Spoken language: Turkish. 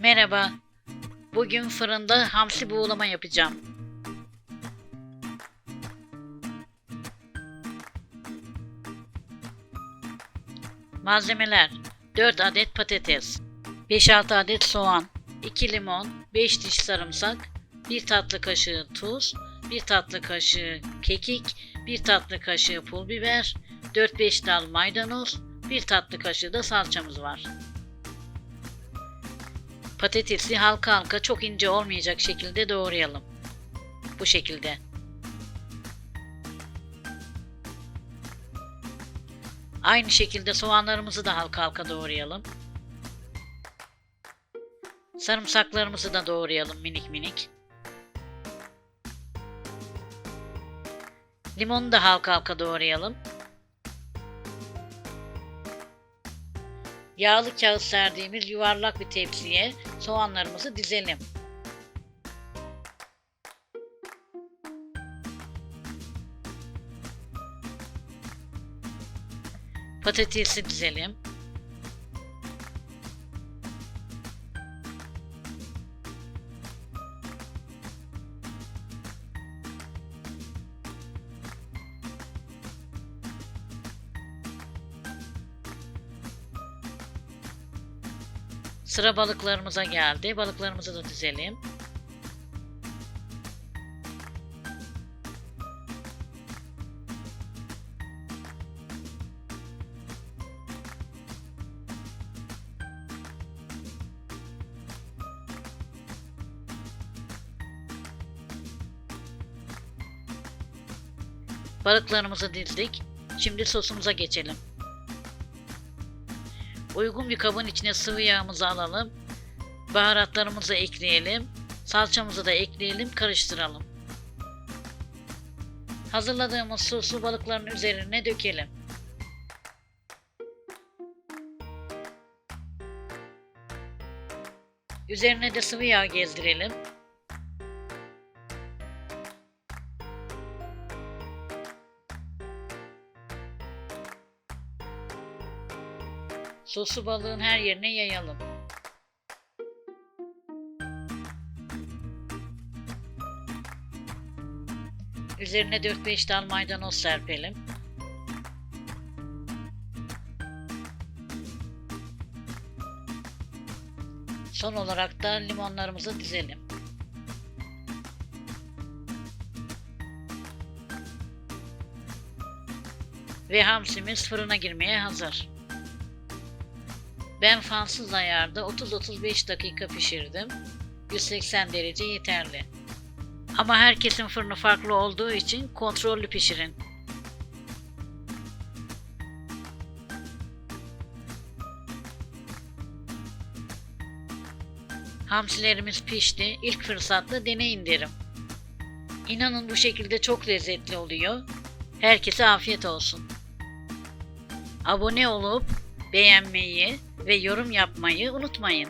Merhaba. Bugün fırında hamsi buğulama yapacağım. Malzemeler 4 adet patates, 5-6 adet soğan, 2 limon, 5 diş sarımsak, 1 tatlı kaşığı tuz, 1 tatlı kaşığı kekik, 1 tatlı kaşığı pul biber, 4-5 dal maydanoz, 1 tatlı kaşığı da salçamız var. Patatesi halka halka çok ince olmayacak şekilde doğrayalım. Bu şekilde. Aynı şekilde soğanlarımızı da halka halka doğrayalım. Sarımsaklarımızı da doğrayalım minik minik. Limonu da halka halka doğrayalım. Yağlı kağıt serdiğimiz yuvarlak bir tepsiye soğanlarımızı dizelim. Patatesi dizelim. Sıra balıklarımıza geldi. Balıklarımızı da dizelim. Balıklarımızı dizdik. Şimdi sosumuza geçelim. Uygun bir kabın içine sıvı yağımızı alalım. Baharatlarımızı ekleyelim. Salçamızı da ekleyelim, karıştıralım. Hazırladığımız sosu balıkların üzerine dökelim. Üzerine de sıvı yağ gezdirelim. Sosu balığın her yerine yayalım. Üzerine 4-5 dal maydanoz serpelim. Son olarak da limonlarımızı dizelim. Ve hamsimiz fırına girmeye hazır. Ben fansız ayarda 30-35 dakika pişirdim. 180 derece yeterli. Ama herkesin fırını farklı olduğu için kontrollü pişirin. Hamsilerimiz pişti. İlk fırsatta deneyin derim. İnanın bu şekilde çok lezzetli oluyor. Herkese afiyet olsun. Abone olup beğenmeyi ve yorum yapmayı unutmayın.